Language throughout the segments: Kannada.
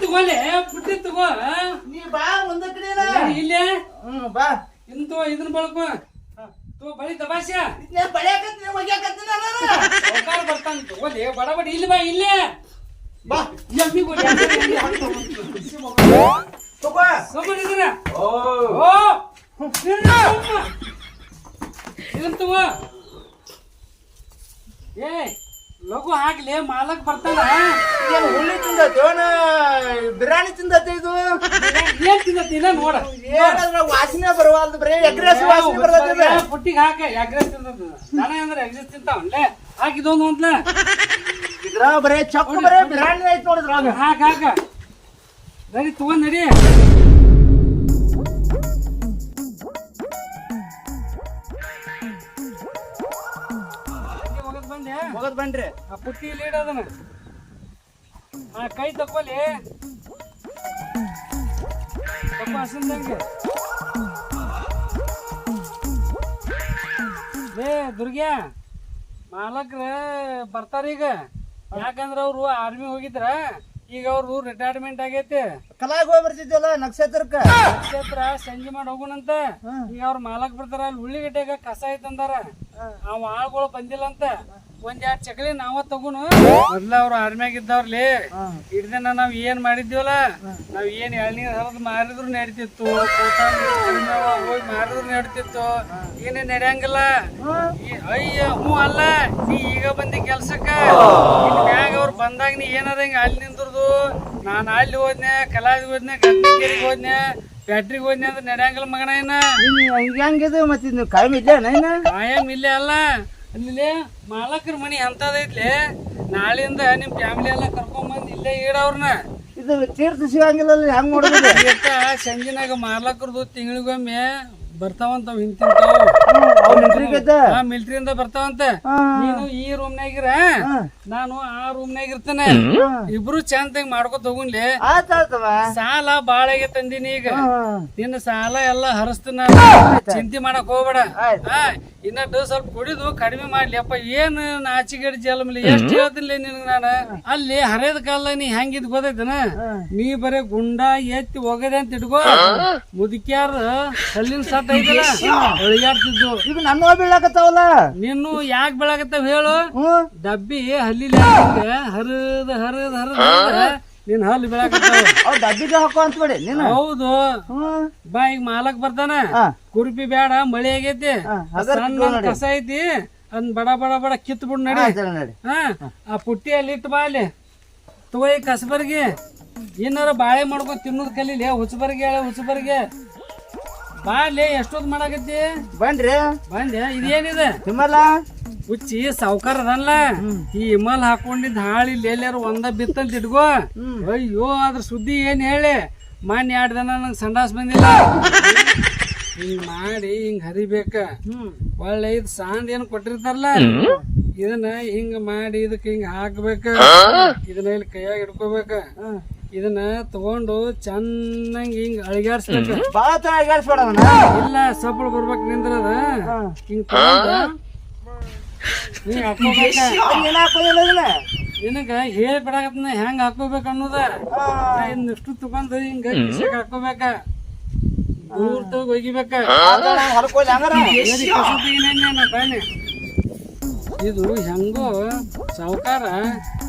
ತಗೋಲೆ ಪುಟ್ಟಿ ತಗೋ ನೀ ಬಾ ಮುಂದಕ್ಕೆ ಕಡೆ ಇಲ್ಲೇ? ಹ್ಮ್ ಬಾ. ಇಂತ ಇದನ್ನ ಬಳಕೋ. ತೋ ಬಳಿ ದಬಾಸ್ಯ ಇದ್ನೇ ನಾನು. ಬರ್ತಾನ ತಗೋಲೆ ಬಡ ಬಡ ಇಲ್ಲಿ ಬಾ ಇಲ್ಲೇ. ಬಾ. ಎಮ್ಮಿ ತಗೋ. ಓ. ಓ. ಇದನ್ನ ತಗೋ. ಏ ಲಘು ಆಗ್ಲಿ ಮಾಲಕ್ ಬರ್ತಾನ. ಏನು ಹುಳ್ಳಿ ತಿಂದತಿ ಅವನ ಬಿರಿಯಾನಿ ತಿಂದತಿ ಇದು? ಏನ್ ತಿನ್ನತ್ತಿನ ನೋಡ. ಏನಾದ್ರ ವಾಸನೆ ಬರವಾಲ್ದು ಬರೀ? ಎಗ್ರೆಸ್ ವಾಸನೆ ಬರ್ತದೆ ಪುಟ್ಟಿಗೆ ಹಾಕ ಎಗ್ರೆಸ್ ತಿಂದದ್ದು. ನಾನು ಅಂದ್ರೆ ಎಗ್ರೆಸ್ ತಿಂತಾವನ್ಲೆ ಹಾಕಿದೊಂದು ಅಂತ ಇದ್ರ ಬರೇ ಚಕ್ಕು ಬರೇ ಬಿರಿಯಾನಿ ಐತ್ ನೋಡಿದ್ರ ಹಾಕ ಹಾಕ. ನಡಿ ತಗೊಂಡ್ ನಡಿ. ಹೋಗೋದ್ ಬನ್ರಿ. ಆ ಪುಟ್ಟಿ ಲೀಡ್ ಅದನ ಆ ಕೈ ತಕ್ಕೊಲಿ. ತಪ್ಪ ಹಸಂದಂಗೆ. ಏ ದುರ್ಗ್ಯಾ ಮಾಲಕ್ರ ಬರ್ತಾರ ಈಗ. ಯಾಕಂದ್ರ ಅವ್ರು ಆರ್ಮಿ ಹೋಗಿದ್ರ ಈಗ ಅವ್ರು ರಿಟೈರ್ಮೆಂಟ್ ಆಗೈತಿ. ಕಲಾಗ ಹೋಗಿ ಬರ್ತಿದ್ವಲ್ಲ ನಕ್ಷತ್ರಕ್ಕ? ನಕ್ಷತ್ರ ಸಂಜೆ ಮಾಡಿ ಹೋಗುಣಂತ. ಈಗ ಅವ್ರ ಮಾಲಕ್ ಬರ್ತಾರ ಅಲ್ಲಿ ಉಳ್ಳಿಗಡ್ಡೆಗ ಕಸ ಐತಂದಾರ ಅವ್ ಆಳ್ಗಳು ಬಂದಿಲ್ಲ ಅಂತ ಒಂದ್ ಎರಡ್ ಚಕಲಿ ನಾವ ತಗೋನು ಮೊದ್ಲ ಅವ್ರು ಆರ್ಮ್ಯಾಗ ಇದ್ದವ್ರಲ್ಲಿ ಹಿಡ್ದನ ನಾವ್ ಏನ್ ಮಾಡಿದ್ವಲ್ಲ ನಾವ್ ಏನ್ ಎಳ್ನೀರ್ ಹರಿದ್ ಮಾರಿದ್ರು ನಡೀತಿತ್ತು ಹೋಗಿ ಮಾರಿದ್ರು ನಡೀತಿತ್ತು ಏನೇ ನಡೆಯಂಗಿಲ್ಲ. ಅಯ್ಯ ಹ್ಞೂ ಅಲ್ಲ ನೀ ಈಗ ಬಂದಿ ಕೆಲ್ಸಕ್ಕ ಇನ್ ಮ್ಯಾಗ ಅವ್ರು ಬಂದಾಗ ನೀ ಏನಾರ ಹಿಂಗ ಅಲ್ಲಿ ನಿಂದ್ರದು ನಾನು ಅಲ್ಲಿ ಹೋದ್ನೆ ಕಲಾವಿದ ಹೋದ್ನೆ ಗಂಟೆಗೆ ಹೋದ್ನೆ ಬ್ಯಾಟ್ರಿಗೆ ಹೋದ್ನಿ ಅಂದ್ರೆ ನಡೆಯಂಗಿಲ್ಲ ಮಗನ ಏನ ಹಿಂಗ ಹೆಂಗಿದು ಮತ್ತೆ ನೀವು ಕಾಯಂ ಇಲ್ಲ ಇನ್ನ? ಕಾಯಂ ಇಲ್ಲೇ ಅಲ್ಲ. ಅಲ್ಲಿ ಮಾಲಕರ ಮನಿ ಅಂತದೈತ್ಲೆ ನಾಳಿಂದ ನಿಮ್ ಫ್ಯಾಮಿಲಿ ಎಲ್ಲ ಕರ್ಕೊಂಬಂದ್ ಇಲ್ಲೇ ಇಡವ್ರನ್ನ ಇದು ತೀರ್ಥ ಸಿಗಂಗಿಲ್ಲ ಹೆಂಗ್ ಇವತ್ತ ಸಂಜಿನಾಗ ಮಾಲಕರದು ತಿಂಗಳಿಗೊಮ್ಮೆ ಬರ್ತಾವಂತ ಹಿಂತಿಂತಾವ. ಮಿಲ್ಟ್ರಿಯಿಂದ ಬರ್ತಾವಂತ. ನೀನು ಈ ರೂಮ್ ನಾಗಿರ ನಾನು ಆ ರೂಮ್ನಾಗ ಇರ್ತೇನೆ. ಇಬ್ರು ಚಂದ ಮಾಡ್ಕೊತ ಹೋಗುನ್ಲಿ. ಆತ ಆತವ ಸಾಲ ಬಾಳ ತಂದಿನಿ ಅಂದಿನಿ ಈಗ ನಿನ್ನ ಸಾಲ ಎಲ್ಲ ಹರಿಸ್ತೀನಿ ಚಿಂತೆ ಮಾಡಕ್ ಹೋಗ್ಬೇಡ. ಇನ್ನ ಇನ್ನಟ್ಟು ಸ್ವಲ್ಪ ಕುಡಿದು ಕಡಿಮೆ ಮಾಡ್ಲಿ. ಅಪ್ಪ ಏನ್ ನಾಚಿಗಡಿ ಜಲಮಲಿ? ಎಷ್ಟು ಹೇಳ್ತೀನಿ ನಿನಗ ನಾನು? ಅಲ್ಲಿ ಹರಿಯದ ಕಾಲ ನೀ ಹೆಂಗಿದ್ ಗೊತ್ತೈತನ? ನೀ ಬರೇ ಗುಂಡ ಎತ್ತಿ ಹೋಗದೆ ಅಂತ ಇಟ್ಕೋ. ಮುದುಕ್ಯಾರ ಕಲ್ಲಿನ ಸತ್ತ ಐತಲ್ಲ? ಒಳಗಾಡ್ತಿದ್ದು ಈಗ ನನ್ನ ಬೀಳಾಕತ್ತಾವಲ್ಲ? ನೀನು ಯಾಕೆ ಬೆಳಗತ್ತಾವ ಹೇಳು? ಹ್ಮ್ ಡಬ್ಬಿ ಹಲ್ಲಿ ಹರದ ಹರದ ಹರಿದ ನಿನ್ ಹಲ್ಲು ಬೆಳಕತ್ತಾವ. ಡಬ್ಬಿಗೆ ಹಾಕೋ ಅಂತ ಬಿಡಿ ನೀನು? ಹೌದು. ಹ್ಮ್ ಬಾ ಈಗ ಮಾಲಕ್ ಬರ್ತಾನ. ಹಾ. ಕುರುಪಿ ಬೇಡ ಮಳೆ ಆಗೈತಿ. ಹಾ, ಹಗರ್ ಸಣ್ಣ ಕಿತ್ಕೊಂಡ್ ಕಸ ಐತಿ ಅದ್ ಬಡ ಬಡ ಬಡ ಕಿತ್ ಬಿಡ್ ನಡಿ ಆಯ್ತು ನಡಿ. ಹಾ ಆ ಪುಟ್ಟಿ ಅಲ್ಲಿ ಇಟ್ಟು ಬಾ ಅಲ್ಲಿ. ತಗೋ ಈ ಕಸಬರ್ಗಿ. ಏನಾರ ಬಾಳೆ ಮಾಡ್ಕೊಂಡ್ ತಿನ್ನೋದ್ ಕಲೀಲಿ. ಹುಚ್ಚಬರ್ಗಿ ಹೇಳ ಹುಚ್ಚಬರ್ಗಿ. ಬಾ ಅಲ್ಲಿ ಎಷ್ಟೊತ್ತು ಮಾಡಾಕತ್ತಿ? ಬನ್ರಿ ಬಂದೆ ಇದೇನಿದೆ? ತಿಮ್ಮಲ್ಲ? ಹುಚ್ಚಿ ಸಾವ್ಕಾರ ಅದಲ್ಲ ಈ ಇಮಲ್ ಹಾಕೊಂಡಿದ್ ಹಾಳಿ ಎಲ್ಲಾರು ಒಂದ ಬಿತ್ತಂತ ಇಟ್ಕೋ. ಅಯ್ಯೋ ಅದ್ರ ಸುದ್ದಿ ಏನ್ ಹೇಳಿ? ಮಾನ್ ಎರಡು ದಿನ ನಂಗೆ ಸಂಡಾಸ್ ಬಂದಿಲ್ಲ. ಹಿಂಗ್ ಮಾಡಿ ಹಿಂಗ್ ಹರಿಬೇಕ. ಒಳ್ಳೆ ಇದು ಸಾಂದ್ ಏನ್ ಕೊಟ್ಟಿರ್ತಾರಲ್ಲ? ಇದನ್ನ ಹಿಂಗ್ ಮಾಡಿ ಇದಕ್ಕೆ ಹಿಂಗ್ ಹಾಕ್ಬೇಕ. ಇದನ್ನ ಇಲ್ಲಿ ಕೈಯಾಗ ಇಟ್ಕೋಬೇಕ. ಇದನ್ನ ತಗೊಂಡು ಚೆನ್ನಾಗಿ ಹಿಂಗ್ ಅಳಿಗಾಡ್ಸ್ಬೇಕ. ಬಾಳ ಚೆನ್ನಾಗಿ ಹೇಳ್ಸ್ಬೇಡ ಇಲ್ಲ ಸಪ್ಪಳ ಬರ್ಬೇಕು ನಿಂದ್ರದ ಹಿಂಗ್ ಹಿಂಗ್ ಹಾಕೋಬೇಕ ನಿನಗ ಹೇಳಿ ಬಿಡಾಕತ್ನ ಹೆಂಗ್ ಹಾಕೋಬೇಕು ಅನ್ನೋದ. ಇಷ್ಟು ತಗೊಂಡ್ ಹಿಂಗ ಕಿಸೆಗ್ ಹಾಕೋಬೇಕ ದೂರ ತಗ ಒಗಿಬೇಕ. ಇದು ಹೆಂಗೋ ಸಾವುಕಾರ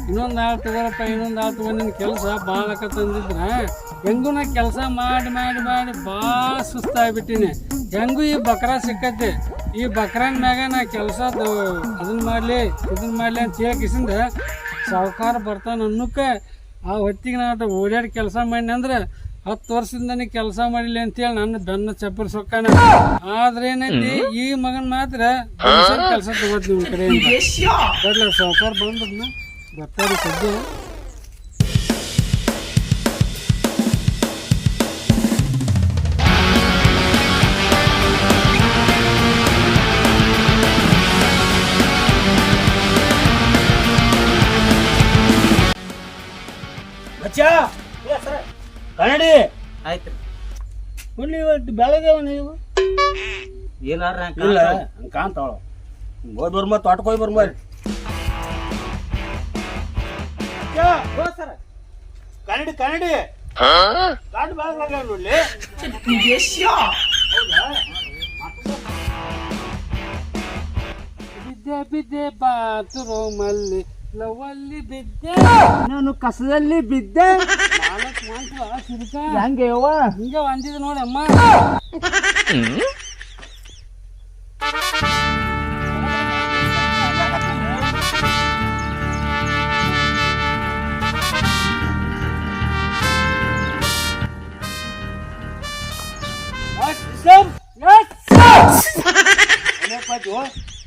ಇನ್ನೊಂದ್ ಆಳು ತಗೋರಪ್ಪ ಇನ್ನೊಂದು ಆಳು ತಗೋ ನಿನ್ನ ಕೆಲಸ ಭಾಳ ಆಕತ್ತಂದಿದ್ರ ಹೆಂಗೂ ನಾ ಕೆಲಸ ಮಾಡಿ ಮಾಡಿ ಮಾಡಿ ಭಾಳ ಸುಸ್ತಾಗ್ಬಿಟ್ಟಿನಿ. ಹೆಂಗೂ ಈ ಬಕ್ರ ಸಿಕ್ಕತ್ತೆ. ಈ ಬಕ್ರನ್ ಮ್ಯಾಗ ನಾ ಕೆಲಸ ಅದನ್ನ ಮಾಡಲಿ ಇದನ್ನ ಮಾಡಲಿ ಅಂತ ಹೇಳ್ಕಿಸಿಂದ ಸಾವುಕಾರ ಬರ್ತಾನೆ ಅನ್ನಕ್ಕೆ ಆ ಹೊತ್ತಿಗೆ ನಾ ಅದು ಓಡಾಡಿ ಕೆಲಸ ಮಾಡಿ ಅಂದ್ರೆ ಹತ್ತು ವರ್ಷದಿಂದ ನೀ ಕೆಲಸ ಮಾಡಿಲ್ಲ ಅಂತೇಳಿ ನನ್ನ ಬೆನ್ನ ಚಪ್ಪರ್ ಸೊಕ್ಕಾನ ಆದ್ರೆ ಏನೈತಿ ಈ ಮಗನ್ ಮಾತ್ರ ಕೆಲಸ ತಗೋತಿ ನಿಮ್ ಕಡೆ ಬರ್ಲ ಸಾವುಕಾರ ಬಂದ್ರನ್ನ ಬರ್ತಾರೆ ಸದ್ದು ಕನ್ನಡಿ. ಆಯ್ತು. ಹುಣ್ಣಿ ಇವತ್ತು ಬೆಳಗ್ಗೆ ನೀವು ಏನಾರ ಇಲ್ಲ ಕಾಂತಾಳ ಹೋಗಿ ಬರ್ಮ ತೋಟಕ್ಕೆ ಹೋಗಿ ಬರ್ಮ ಕನ್ನಡಿ ಕನ್ನಡಿ. ಕಾಡು ಭಾಗ ನೋಡಿ ಬಿದ್ದೆ ಬಿದ್ದೆ ಬಾತ್ರೂಮಲ್ಲಿ ಲವಲ್ಲಿ ಬಿದ್ದೆ. ನಾನು ಕಸದಲ್ಲಿ ಬಿದ್ದೆ. ನಾಲ್ಕು ಮಂಟ್ಲ ಸಿಡ್ಕ ಹೆಂಗೆ ಯವ್ವ? ಹಿಂಗೆ ಅಂದಿದ್ ನೋಡಿ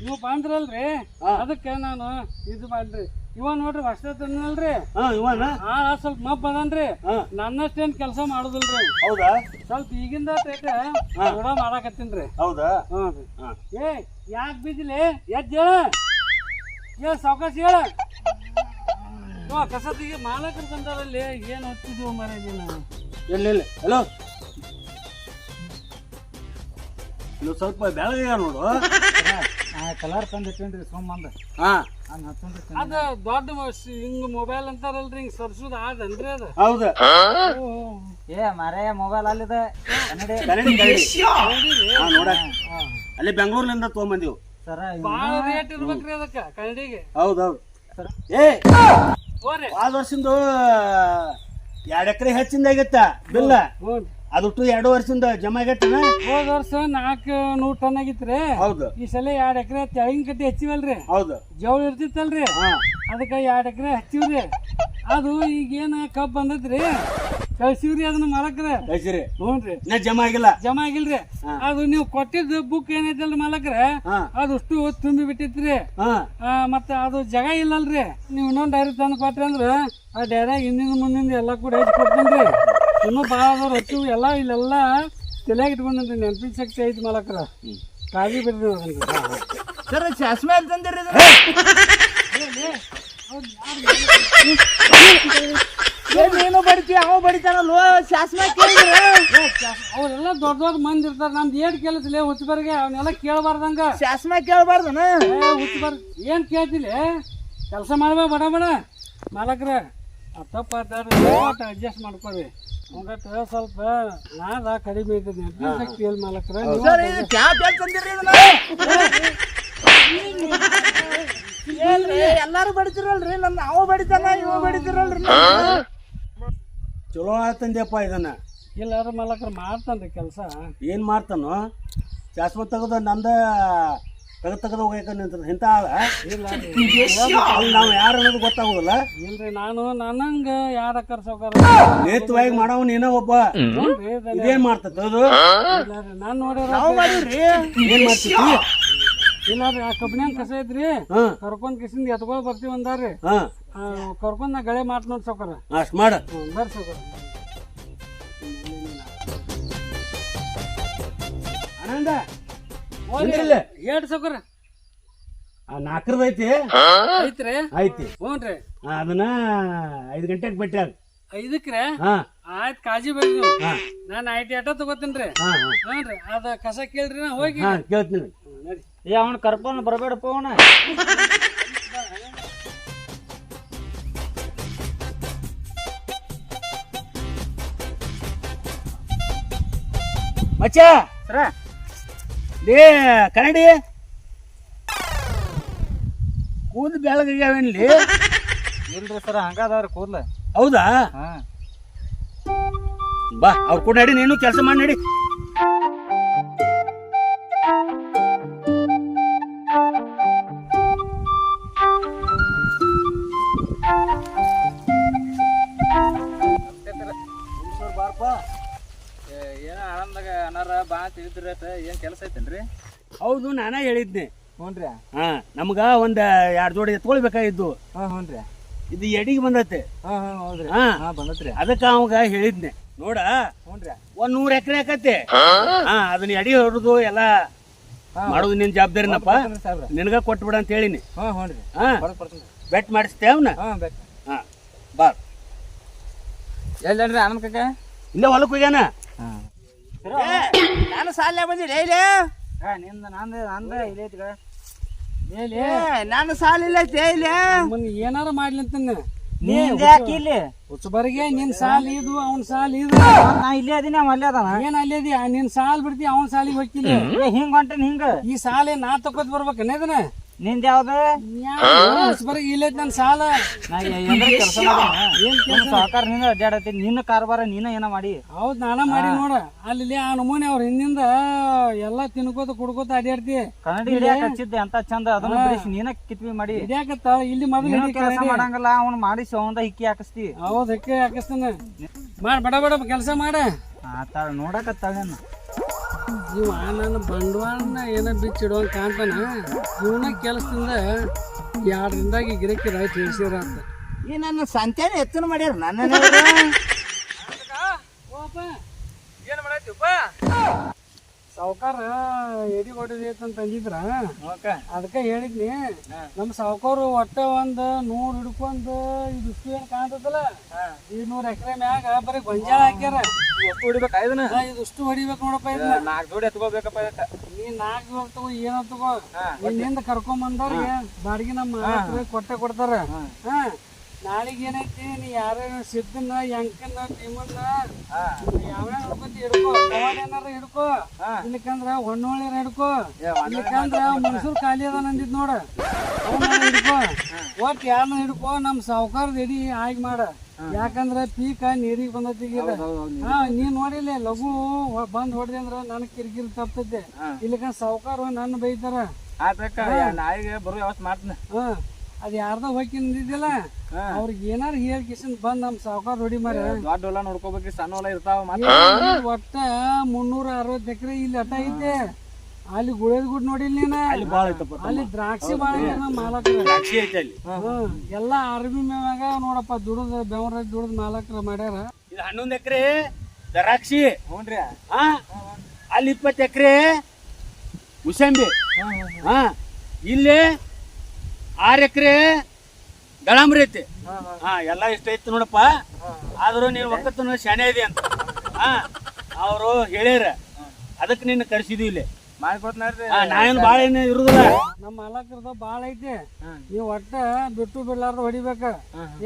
ನೀವು ಬಂದ್ರಲ್ರಿ? ಅದಕ್ಕೆ ನಾನು ಇದು ಮಾಡ್ರಿ ಇವ ನೋಡ್ರಿ ವರ್ಷ ತಂದಲ್ರಿ ಹಾ ಇವನ? ಸ್ವಲ್ಪ ಮಬ್ ಅದನ್ರಿ. ನನ್ನಷ್ಟೇನ್ ಕೆಲಸ ಮಾಡುದಿಲ್ರಿ. ಹೌದಾ? ಸ್ವಲ್ಪ ಈಗಿಂದ ಕೂಡ ಮಾಡಾಕತ್ತೀನ್ರಿ. ಹೌದಾ? ಹ್ಞೂ. ಏ ಯಾಕೆ ಬಿದ್ದಿಲಿ? ಎದ್ದು ಹೇಳ. ಏ ಸಾವಕಾಶ ಹೇಳ. ಕಸ ಕಸತಿಗೆ ಮಾಲಕರು ಬಂದಾರಲ್ಲಿ ಏನು ಹೊತ್ತಿದ್ವು ಮರ ಎಲ್ಲಿ ಹಲೋ ನೀವು ಸ್ವಲ್ಪ ಬೆಳಗ್ಗೆ ನೋಡು. ಕಲರ್ ತಂದಿಟ್ಟೇನ್ರಿ ಸೋಮಂದ ಹಾ. ಅದ ದೊಡ್ಡ ಹಿಂಗ್ ಮೊಬೈಲ್ ಅಂತಾರಲ್ರಿ ಹಿಂಗ್ ಸರ್ಸುದ ಆದನ್ರಿ ಅದು. ಹೌದು. ಏ ಮರೆ ಮೊಬೈಲ್ ಅಲ್ಲಿದೆ. ನೋಡ ಅಲ್ಲಿ ಬೆಂಗಳೂರಿನಿಂದ ತಗೊಂಬಂದಿವು. ಸರ ಭಾಳ ರೇಟ್ ಇರ್ಬೇಕ್ರಿ ಅದಕ್ಕ ಕನ್ನಡಿಗೆ. ಹೌದೌದು. ಏ ಹೋರಿ. ಆದ ವರ್ಷದಿಂದ ಎರಡು ಎಕರೆ ಹೆಚ್ಚಿಂದ ಆಗತ್ತ ಬಿಲ್ಲ. ಹ್ಞೂ ಟು ಎರಡು ವರ್ಷದಿಂದ ಜಮಾ ಆಗೈತನ? ಹೋದ ವರ್ಷ ನಾಲ್ಕು ನೂರು ಟನ್ ಆಗಿತ್ರಿ. ಹೌದು. ಈ ಸಲ ಎರಡ್ ಎಕರೆ ತೆಳಗಿನ ಕಟ್ಟಿ ಹಚ್ಚಿವಲ್ರಿ. ಹೌದು. ಜೋಳ ಇರ್ತಿತ್ತಲ್ರಿ. ಅದಕ್ಕೆ ಎರಡ್ ಎಕರೆ ಹಚ್ಚಿವ್ರಿ. ಅದು ಈಗೇನ ಕಬ್ಬ್ ಬಂದದ್ರಿ. ಕಳ್ಸಿವ್ರಿ ಅದನ್ನ ಮಾಲಕ್ರ. ಕಳ್ಸಿರಿ. ಹ್ಞೂನ್ರಿ ನಾ ಜಮ ಆಗಿಲ್ಲ. ಜಮ ಆಗಿಲ್ರಿ. ಅದು ನೀವು ಕೊಟ್ಟಿದ್ದ ಬುಕ್ ಏನೈತಲ್ರಿ ಮಾಲಕ್ರ? ಅದಷ್ಟು ತುಂಬಿ ಬಿಟ್ಟಿತ್ರಿ. ಮತ್ತೆ ಅದು ಜಾಗ ಇಲ್ಲಲ್ರಿ. ನೀವು ಇನ್ನೊಂದು ಡೈರಿ ತಂದು ಕೊಟ್ರಿ ಅಂದ್ರೆ ಆ ಡೈರ್ಯಾಗ ಹಿಂದಿನ ಮುಂದಿಂದ ಎಲ್ಲ ಕೂಡ ಕೊಡ್ತೀನಿ ಕೊಡ್ತೇನ್ರಿ. ಇನ್ನೂ ಭಾಳ ಅದಾವ್ರಿ ಎಲ್ಲ ಇಲ್ಲೆಲ್ಲ ತಲೆಯಾಗ ಇಟ್ಕೊಂಡಂತ ನೆನಪಿನ ಶಕ್ತಿ ಐತಿ ಮಾಲಕ್ರ. ಕಾಜಿ ಬಿಡ್ರಿ ಚಸ್ಮೆ ಸರ್ ಚಸ್ಮಾ ಎಲ್ಲಿ ತಂದಿರಿ ನೀನು ಬಡಿತೀವಿ ಅವ ಬಡಿತಾನಲ್ವ? ಶಾಸ್ಮ ಕೇಳಿದ್ರ ಅವರೆಲ್ಲ ದೊಡ್ಡ ದೊಡ್ಡ ಮಂದಿ ಇರ್ತಾರೆ ನಮ್ದು ಏನ್ ಕೆಲಸಲೇ ಹುಚ್ಚಬರ್ಗೆ ಅವನ್ನೆಲ್ಲ ಕೇಳಬಾರ್ದಂಗ ಶಾಸನ ಕೇಳಬಾರ್ದನ? ಹುಚ್ಚಬಾರ್ದು ಹುಚ್ಚಬರ್ ಏನ್ ಕೇಳ್ತಿಲಿ ಕೆಲಸ ಮಾಡ್ಬೇ ಬಡ ಬಡ. ಮಾಲಕ್ರ ತಪ್ಪ ಅಡ್ಜಸ್ಟ್ ಮಾಡ್ಕೊರಿ ಒಂದಟ್ಟು ಸ್ವಲ್ಪ. ನಾದ ಕಡಿಮೆ ಶಕ್ತಿ ಎಲ್ಲಿ ಮಾಲಕ್ರ? ಎಲ್ಲಾರು ಬಡಿತಿರಲ್ರಿ? ನನ್ನ ಅವ ಬಡಿತಾನ ಇವ ಬಡಿತಿರಲ್ರಿ ಚಲೋ ಆತಂದ್ಯಪ್ಪ ಇದನ್ನ. ಎಲ್ಲಾರು ಮಾಲಕ್ರ ಮಾಡ್ತಾನ್ರಿ ಕೆಲಸ. ಏನ್ ಮಾಡ್ತಾನೋ? ಶಾಸ್ಮ ತೆಗೆದು ನಂದ ತೆಗೆದು ತೆಗೆದು ಹೋಗಕ ನಿಂತ ಇಂಥ ಆಳ ಇಲ್ಲ. ಅಲ್ಲಿ ನಾವು ಯಾರು ಅನ್ನೋದು ಗೊತ್ತಾಗೋದಿಲ್ಲ. ಇಲ್ರಿ ನಾನು ನನಂಗ ಯಾರ ಕರ್ಸೋಕಾರ ನೇತವಾಗಿ ಮಾಡವ್ ನೀನ ಒಬ್ಬ. ಇದೇನ್ ಮಾಡ್ತದ ಅದು ನಾನು ನೋಡ್ಯಾರ ಏನ್ ಮಾಡ್ತೀವಿ? ಇಲ್ಲ ಆ ಕಬ್ಬಿನ ಕಸ ಐತ್ರಿ? ಹಾ. ಕರ್ಕೊಂಡ್ ಕಿಸಿಂದ ಎತ್ಕೊಳ್ ಬರ್ತೀವಿ ಆ, ಕರ್ಕೊಂಡ್ ನಾ ಗಳೆ ಮಾತ್ ನೋಡ್ ಸೌಕರ ಅಷ್ಟ್ ಮಾಡ. ಬರ್ರಿ ಸೌಕರ ಆನಂದ. ಹೋಗ್ಲಿ ಏಟ್ ಸೌಕರ ಆ ನಾಲ್ಕರದ ಐತಿ. ಐತ್ರಿ? ಐತಿ. ಹ್ಞೂನ್ರಿ ಆ, ಅದನ್ನ ಐದು ಗಂಟೆಗೆ ಬಿಟ್ಟಾಗ ಐದಕ್ರೆ? ಹಾ. ಆಯ್ತ್ ಕಾಜಿ ಬೇಡಿ ನೀವು. ಹಾ. ನಾನು ಐಟಿ ಆಟ ತಗೋತೀನ್ರಿ. ಹಾ ಹಾ. ಹ್ಞೂನ್ರಿ ಅದ ಕಸ ಕೇಳ್ರಿ ನಾ ಹೋಗಿ. ಹಾ ಕೇಳ್ತೀನಿ ನಡಿ. ಏ ಅವ್ನ ಕರ್ಕೊಂಡು ಬರಬೇಡಪ್ಪ ಅವನ. ಮಚ್ಚ. ಸರ. ಲೇ ಕರಡಿ ಕೂದ್ ಬೆಳಗಾವೇನ್ಲಿ ಇಲ್ರಿ ಸರ ಹಂಗಾದವ್ರಿ ಕೂದ್ಲ. ಹೌದಾ? ಬಾ ಅವ್ರ ಕೂಡ ನಡಿ ನೀನು ಕೆಲಸ ಮಾಡಿ ನಡಿ. ಏನ್ ಕೆಲಸ ಐತೇನ್ರಿ? ಹೌದು ನಾನ ಹೇಳಿದ್ನಿ. ಹ್ಞೂನ್ರಿ ಹಾ ನಮ್ಗ ಒಂದ್ ಎರಡ್ ಜೋಡಿ ಎತ್ಕೊಳ್ಬೇಕಾಗಿದ್ದು. ಹಾ ಹ್ಞೂನ್ರಿ ಇದು ಎಡಿಗೆ ಬಂದತ್ತೆ ಹಾ ಹಾ ಹೌದ್ರಿ. ಹಾ. ಹಾ ಬಂದತ್ರಿ. ಅದಕ್ಕ ಅವಾಗ ಹೇಳಿದ್ನಿ. ನೋಡ ಹ್ಞೂನ್ರಿ ಒಂದ್ ನೂರ್ ಎಕರೆ ಆಕತ್ತೆ ಹಾ? ಅದನ್ನ ಎಡಿ ಹೊರದು ಎಲ್ಲ ಮಾಡೋದು ನಿನ್ ಜವಾಬ್ದಾರಿನಪ್ಪ. ಸಾಹೇಬ್ರ ನಿನಗ ಕೊಟ್ಬಿಡ ಅಂತ ಹೇಳಿನಿ. ಹಾ ಹ್ಞೂನ್ರಿ ಹಾ. ಬರೋದ್ ಬರ್ತೀನಿ. ಬೆಟ್ ಮಾಡಿಸ್ತೇ ಅವನ? ಹಾ ಬೇಕು ಹಾ ಬಾ ಎಲ್ಲೇನ್ರಿ ಆನಂದ್ ಕಾಕ? ಇಲ್ಲೇ ಹೊಲಕ್ಕೆ ಹೋಗ್ಯಾನ? ಹಾ. ನಾನು ಸಾಲ ಬಂದಿಲ್ಲ ಇಲ್ಲೇ ನಿಂದ ನಂದ ನಂದ ಇಲ್ಲೇ ಐತಿ ಏಲಿ ನಾನು ಸಾಲ ಇಲ್ಲ ಇಲ್ಲೇ ನಿಮ್ಮನ್ನ ಏನಾರ ಮಾಡ್ಲಿ ಅಂತಾನೆ ನಿಂದ ಯಾಕೆ ಇಲ್ಲಿ? ಹುಚ್ಚಬರಿಗೆ ನಿನ್ ಸಾಲ ಇದು ಅವ್ನ ಸಾಲ ಇದು ನಾ ಇಲ್ಲೇ ಅದೀನಿ ಅವ ಅಲ್ಲೇ ಅದಾನ. ಏನ್ ಅಲ್ಲೇದಿ ನಿನ್ ಸಾಲ ಬಿಡ್ತಿ ಅವ್ನ ಸಾಲಿಗೆ ಹೋಗ್ತಿಲ್ಲ ಏ ಹಿಂಗ್ ಹೊಂಟೇನ್ ಹಿಂಗ. ಈ ಸಾಲ ನಾ ತಕೋತ್ ಬರ್ಬೇಕನ್ನ ಇದನ್ನ? ನಿಂದ ಯಾವ್ದು? ಹುಚ್ಚಬರಿಗೆ ಇಲ್ಲೈತ್ ನನ್ ಸಾಲ. ನಾ ಕೆಲಸ ನಿಮ್ ನಿನ್ನ ಅಡ್ಡಾಡತ್ತೀನಿ ನಿನ್ನ ಕಾರ್ಬಾರ ನೀನ ಏನ ಮಾಡಿ? ಹೌದ್ ನಾನ ಮಾಡಿ ನೋಡ. ಅಲ್ಲಿ ಆ ನಮೂನೆ ಅವ್ರ ಹಿಂದಿಂದ ಎಲ್ಲಾ ತಿನ್ಕೋತ ಕುಡ್ಕೋತ ಅಡ್ಯಾಡ್ತಿ. ಕನ್ನಡಿ ಹಿಡಿಯಾಕ ಹಚ್ಚಿದ್ದೆ ಅಂತ ಚಂದ? ಅದನ್ನ ಬಿಡಿಸಿ ನೀನ ಕಿತ್ವಿ ಮಾಡಿ. ಹಿಡ್ಯಾಕತ್ತ ಇಲ್ಲಿ ಮೊದಲು ಕೆಲಸ. ಮಾಡಂಗಲ್ಲ ಅವ್ನ ಮಾಡಿ ಸೌಂದ ಹಿಕ್ಕಿ ಹಾಕಿಸ್ತಿ. ಹೌದ್ ಹಿಕ್ಕಿ ಹಾಕಿಸ್ತಾನ. ಮಾಡ ಬಡ ಬಡ ಕೆಲಸ ಮಾಡ. ಆತಾಳ ನೋಡಕತ್ತಾಳೇನ? ಇವ ನನ್ನ ಬಂಡವಾಳನ ಏನ ಬಿಚ್ಚಿಡುವಂಗ ಕಾಣ್ತಾನ? ಇವನ ಕೆಲಸದಿಂದ ಎರಡರಿಂದಾಗಿ ಗಿರಕಿ ರಾಯ್ತು ಅಂತ ಈ ನನ್ನ ಸಂತ್ಯಾನ ಎತ್ತನ ಮಾಡ್ಯಾರ ನನ್ನ ಏನ್ ಮಾಡತ್ತೀವಪ್ಪ ಸಾವುಕಾರ ಎಡಿ ಹೊಡಿದೈತೆ ಅಂತ ಅಂದಿದ್ರ ಅದಕ್ಕೆ ಹೇಳಿದ್ನಿ ನಮ್ಮ ಸಾವುಕಾರು ಒಟ್ಟ ಒಂದ್ ನೂರ್ ಹಿಡ್ಕೊಂಡು ಇದು ಏನು ಕಾಣ್ತದಲ್ಲ ಈ ನೂರ್ ಎಕರೆ ಮ್ಯಾಗ ಬರೀ ಗೊಂಜಾಳ ಹಾಕ್ಯಾರ. ಎಷ್ಟು ಹೊಡಿಬೇಕ ಇದನ್ನ? ಇದು ಇಷ್ಟು ಹೊಡಿಬೇಕು ನೋಡಪ್ಪ ಇದನ್ನ. ನಾಲ್ಕು ಜೋಡಿ ಎತ್ಕೋಬೇಕಪ್ಪ ಇದಕ್ಕ. ನೀ ನಾಲ್ಕು ಜೋಡಿ ತಗೋ ಏನ ತಗೋ. ನಿನ್ನಿಂದ ಕರ್ಕೊಂಡ್ ಬಂದವ್ರಿಗೆ ಬಾಡಿಗೆ ನಮ್ಮ ಕೊಟ್ಟೆ ಕೊಡ್ತಾರ. ಹಾ. ನಾಳೆಗೆ ಏನೈತಿ ನೀ ಯಾರ್ಯಾರ ಸಿದ್ದನ್ನ ಎಂಕನ್ನ ಟೀಮನ್ನ ಯಾವ್ಯಾವ ಹಿಡ್ಕೊತಿ ಹಿಡ್ಕೋ? ಏನಾರ ಹಿಡ್ಕೋ? ಇಲ್ಲಿಕಂದ್ರ ಹೊನ್ನೋಳಿರ ಹಿಡ್ಕೋ? ಇಲ್ಲಿಕಂದ್ರ ಮನ್ಸೂರ್ ಖಾಲಿ ಅದ ನಂದಿದ್ ನೋಡ. ಅವನ್ನ ಹಿಡ್ಕೋ. ಒಟ್ ಯಾರನ್ನ ಹಿಡ್ಕೋ? ನಮ್ ಸಾವುಕಾರದ ಎಡಿ ಆಗಿ ಮಾಡ. ಯಾಕಂದ್ರ ಪೀಕ ನೀರಿಗೆ ಬಂದತಿ ಹಾ ನೀ ನೋಡಿಲ್ಲ ಲಘು ಬಂದ್ ಹೊಡ್ದಿ ಅಂದ್ರ ನನ್ ಕಿರಿಕಿರಿ ತಪ್ತೈತೆ. ಇಲ್ಲಿಕ ಸಾವುಕಾರ ನನ್ನ ಬೈತಾರ. ನಾಯಿಗೆ ಬರೋ ವ್ಯವಸ್ಥೆ ಮಾಡ್ತೀನಿ. ಹಾ. ಅದ್ ಯಾರ್ದ ಹೋಗಿ ನಿಂದಿದ್ದಿಲ್ಲ ಅವ್ರಿಗೆ ಏನಾರ ಹೇಳಿ ಕಿಶನ್ ಬಂದ್ ನಮ್ ಸಾವುಕಾರ ಹೊಡಿ ಮಾರ ದೊಡ್ಡ ಹೊಲ ನೋಡ್ಕೋಬೇಕ್ರಿ ಸಣ್ಣ ಹೊಲ ಇರ್ತಾವ ಮತ್ತೆ. ಒಟ್ಟ ಮುನ್ನೂರ ಅರವತ್ತು ಎಕರೆ ಇಲ್ಲಿ ಅಟ ಐತೆ. ಅಲ್ಲಿ ಗುಳೇದ್ ಗುಡ್ ನೋಡಿಲ್ಲ ನೀನ? ಅಲ್ಲಿ ಐತಪ್ಪ ಅಲ್ಲಿ ದ್ರಾಕ್ಷಿ ಬಾಳ ನಮ್ಮ ಮಾಲಕರ. ದ್ರಾಕ್ಷಿ ಐತೆ ಅಲ್ಲಿ. ಎಲ್ಲಾ ಅರ್ಬಿ ಮೇವಾಗ ನೋಡಪ್ಪ ದುಡದ ಬೆವರ ದುಡದ ಮಾಲಕರ ಮಾಡ್ಯಾರ. ಇದು ಹನ್ನೊಂದು ಎಕರೆ ದ್ರಾಕ್ಷಿ. ಹ್ಞೂನ್ರಿ ಹಾ ಅಲ್ಲಿ ಇಪ್ಪತ್ತು ಎಕರೆ ಮುಸಂಬಿ ಹಾ ಇಲ್ಲಿ ಆರು ಎಕರೆ ದಾಳಂಬ್ರಿ ಐತಿ. ಹಾ ಎಲ್ಲ ಇಷ್ಟ ಐತಿ ನೋಡಪ್ಪ. ಆದ್ರೂ ನೀನು ಒಕ್ಕತ್ತನ ಶಾನೆ ಇದೆ ಅಂತ. ಹಾ ಅವರು ಹೇಳ್ಯಾರ. ಅದಕ್ಕೆ ನಿನ್ನ ಕರ್ಸಿದ್ವಿ ಇಲ್ಲಿ. ಮಾಡ್ಕೊಡ್ತಾರ್ರಿ ಬಾಳ ಏನು ಇರುದಿಲ್ಲ. ನಮ್ಮ ಅಲಕ್ರದ ಬಾಳ ಐತಿ. ನೀವು ಒಟ್ಟ ಬಿಟ್ಟು ಬಿಡ್ಲಾರ್ದ ಹೊಡಿಬೇಕ.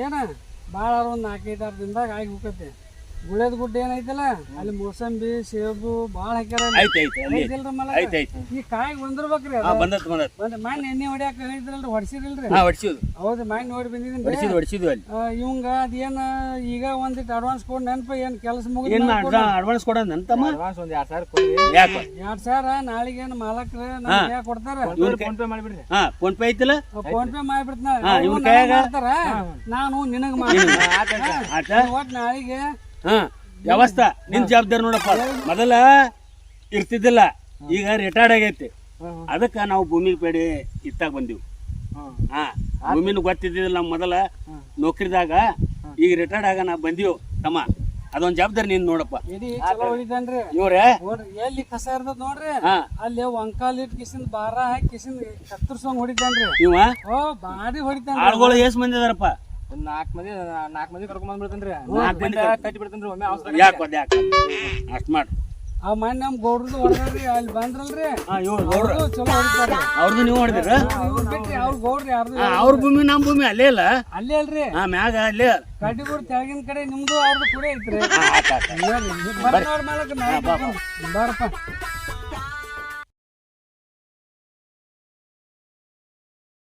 ಏನ? ಬಾಳ ಒಂದ್ ನಾಲ್ಕೈದು ಆರು ದಿನದಾಗ ಆಗಿ ಹೋಗತ್ತೆ ಗುಳೇದ್ ಗುಡ್ಡ ಏನೈತಲ್ಲ? ಅಲ್ಲಿ ಮೂಸಂಬಿ ಸೇಬು ಬಾಳ ಹಾಕ್ಯಾರ ಈ ಕಾಯಿ ಬಂದ್ ಮಣ್ಣು ಎಣ್ಣೆ ಹೊಡ್ಯಾಕ ಹೇಳಿದ್ರಲ್ರಿ ಹೊಡ್ಸಿರಿಲ್ರಿ ಹಾ ಹೊಡ್ಸಿದ್ವು ಹೌದು ಮಣ್ಣು ನೋಡಿ ಬಂದಿದ್ದೀನಿ ಹೊಡ್ಸಿದ್ವು ಅಲ್ಲಿ. ಇವಂಗ ಅದೇನ ಈಗ ಒಂದಿಟ್ಟು ಅಡ್ವಾನ್ಸ್ ಕೊಡ್ ನೆನಪ ಏನ್ ಕೆಲಸ ಏನ್ ಮುಗಿದ ಅಡ್ವಾನ್ಸ್ ಕೊಡೋಣ ಅಂತಮ್ಮ ಅಡ್ವಾನ್ಸ್ ಒಂದ್ ಎರಡ್ ಸಾವಿರ ಕೊಡಿ. ಎರಡ್ ಸಾವಿರ ನಾಳೆಗೆ ಏನ್ ಮಾಲಕ್ರ ನಮ್ಗೆ ಕೊಡ್ತಾರ? ಫೋನ್ ಪೇ ಮಾಡಿಬಿಡ್ರಿ. ಹಾ ಫೋನ್ ಪೇ ಐತಿಲ್ಲ? ಫೋನ್ ಪೇ ಮಾಡ್ಬಿಡ್ತಾನ ಹಾ, ಇವ್ನ್ ಕೈಯಾಗ? ನಾನು ನಿನಗ ಮಾಡಿ ಆತ ಒಟ್ ನಾಳೆಗೆ ಹಾ ವ್ಯವಸ್ಥೆ. ನಿನ್ ಜವಾಬ್ದಾರಿ ನೋಡಪ್ಪ. ಮೊದಲ ಇರ್ತಿದ್ದಿಲ್ಲ ಈಗ ರಿಟೈರ್ಡ್ ಆಗೈತಿ. ಅದಕ್ಕೆ ನಾವು ಭೂಮಿಗೆ ಬೇಡಿ ಇತ್ತಾಗ ಬಂದಿವಿ. ಹಾ. ಭೂಮಿನ ಗೊತ್ತಿದ್ದಿಲ್ಲ ನಮ್ಮ ಮೊದಲ ನೌಕರಿದಾಗ. ಈಗ ರಿಟೈರ್ಡ್ ಆಗ ನಾ ಬಂದೀವಿ ತಮ್ಮ. ಅದೊಂದ್ ಜವಾಬ್ದಾರಿ ನೀನ್ ನೋಡಪ್ಪ. ಇವ್ರೆ? ಎಲ್ಲಿ ಕಸ ಇರ್ತದ ನೋಡ್ರಿ. ಅಲ್ಲಿ ಒಂಕಾಲ್ ಇಟ್ ಕಿಸಿನ್ ಬಾರ ಹಾಕಿ ಕಿಸಿನ್ ಕತ್ತರ್ಸೋಂಗ್ ಹೊಡಿತಾನ್ರಿ. ಇವ? ಓ ಬಾರಿ ಹೊಡಿತಾನ ಆಳ್ಗಳು ಎಷ್ಟ್ ಮಂದಿ ಅದಾರಪ್ಪ. ಒಂದ್ ನಾಲ್ಕು ಮಂದಿ ನಾಲ್ಕು ಮಂದಿ ಕರ್ಕೊಂಡ್ ಬಂದ್ಬಿಡ್ತೇನ್ರಿ. ನಾಲ್ಕು ಮಂದಿ ಕಟ್ಟಿ ಬಿಡ್ತೇನ್ರಿ ಒಮ್ಮೆ ಅವಸರ ಯಾಕೆ ಯಾಕೆ ಅಷ್ಟ್ ಮಾಡಿ. ಆ ಮಣ್ಣ್ ನಮ್ ಗೌಡ್ರದ್ದು ಹೊಡೆದ್ರಿ ಅಲ್ಲಿ ಬಂದ್ರಲ್ರಿ. ಗೌಡ್ರ. ಚಲೋ ಹೊಡಿತಾರ ಅವ್ರದ್ದು ನೀವು ಹೊಡೆದಿರ? ಬಿಟ್ರಿ ಅವ್ರ ಗೌಡ್ರಿ ಯಾರ್ದು ಅವ್ರ ಭೂಮಿ ನಮ್ಮ ಭೂಮಿ ಅಲ್ಲೇ ಇಲ್ಲ? ಅಲ್ಲೇ ಅಲ್ರಿ ಹಾ ಮ್ಯಾಗ ಅಲ್ಲೇ ಕಡ್ಡಿಗೂಡ್ ತೆಳಗಿನ ಕಡೆ ನಿಮ್ದು ಅವ್ರದ್ದು ಕೂಡ ಐತ್ರಿ. ಬಾರಪ್ಪ